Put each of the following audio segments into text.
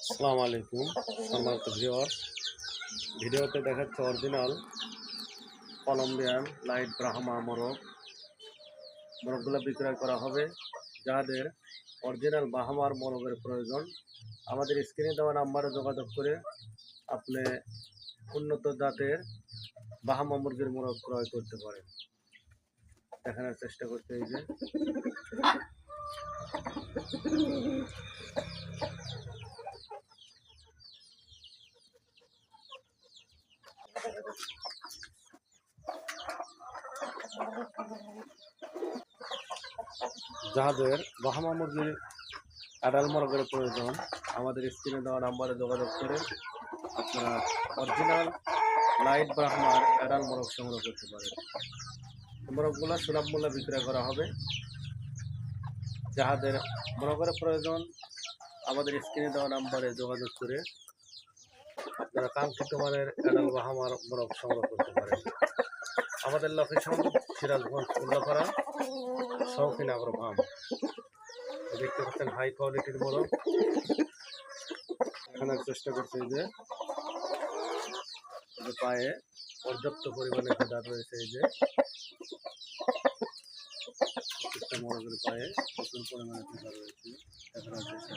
আসসালামু আলাইকুম, সম্মানিত ভিউয়ার ভিডিওতে দেখাচ্ছে অরিজিনাল কলম্বিয়ান লাইট ব্রাহ্মা মোরগ। মোরগগুলো বিক্রয় করা হবে যাদের অরিজিনাল বাহামার মোরগের প্রয়োজন। আমাদের স্ক্রিনে দেওয়া নাম্বারে যোগাযোগ করে আপনি উন্নত জাতের বাহামা মুরগির মোরগ ক্রয় করতে পারেন। দেখানোর চেষ্টা করতে এই যে। যাদের বাহামা মুরগির অ্যাডাল মোরগের প্রয়োজন, আমাদের স্ক্রিনে দেওয়া নাম্বারে যোগাযোগ করে আপনারা অরিজিনাল লাইট ব্রাহ্মার অ্যাডাল মোরগ সংগ্রহ করতে পারেন। মোরগগুলো সুলভ মূল্যে বিক্রয় করা হবে। যাহাদের মোরগের প্রয়োজন, আমাদের স্ক্রিনে দেওয়া নাম্বারে যোগাযোগ করে আপনারা কাঙ্ক্ষিত মানের সংগ্রহ করতে পারেন। আমাদের লোকেশন সিরাজগঞ্জ, উল্লাপাড়া, শৌখিন আগ্রো ফার্ম। দেখতে পাচ্ছেন হাই কোয়ালিটির মোরগ। এখানের চেষ্টা করছে যে পায়ে পর্যাপ্ত পরিমাণে ফেদার রয়েছে, এই যে। পায়ে প্রচুর পরিমাণে ফেদার রয়েছে। দেখানোর চেষ্টা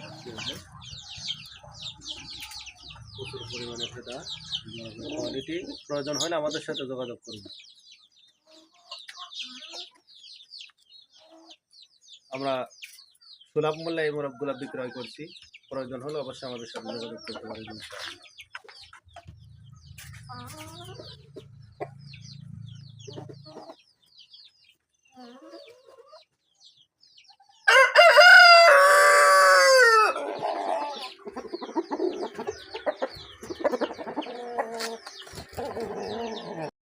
পরিমাণে সেটা কোয়ালিটি প্রয়োজন হলে আমাদের সাথে যোগাযোগ করুন। আমরা সুলভ মূল্যে এই মোরবগুলো বিক্রয় করছি। প্রয়োজন হলে অবশ্যই আমাদের সাথে যোগাযোগ করতে পারেন।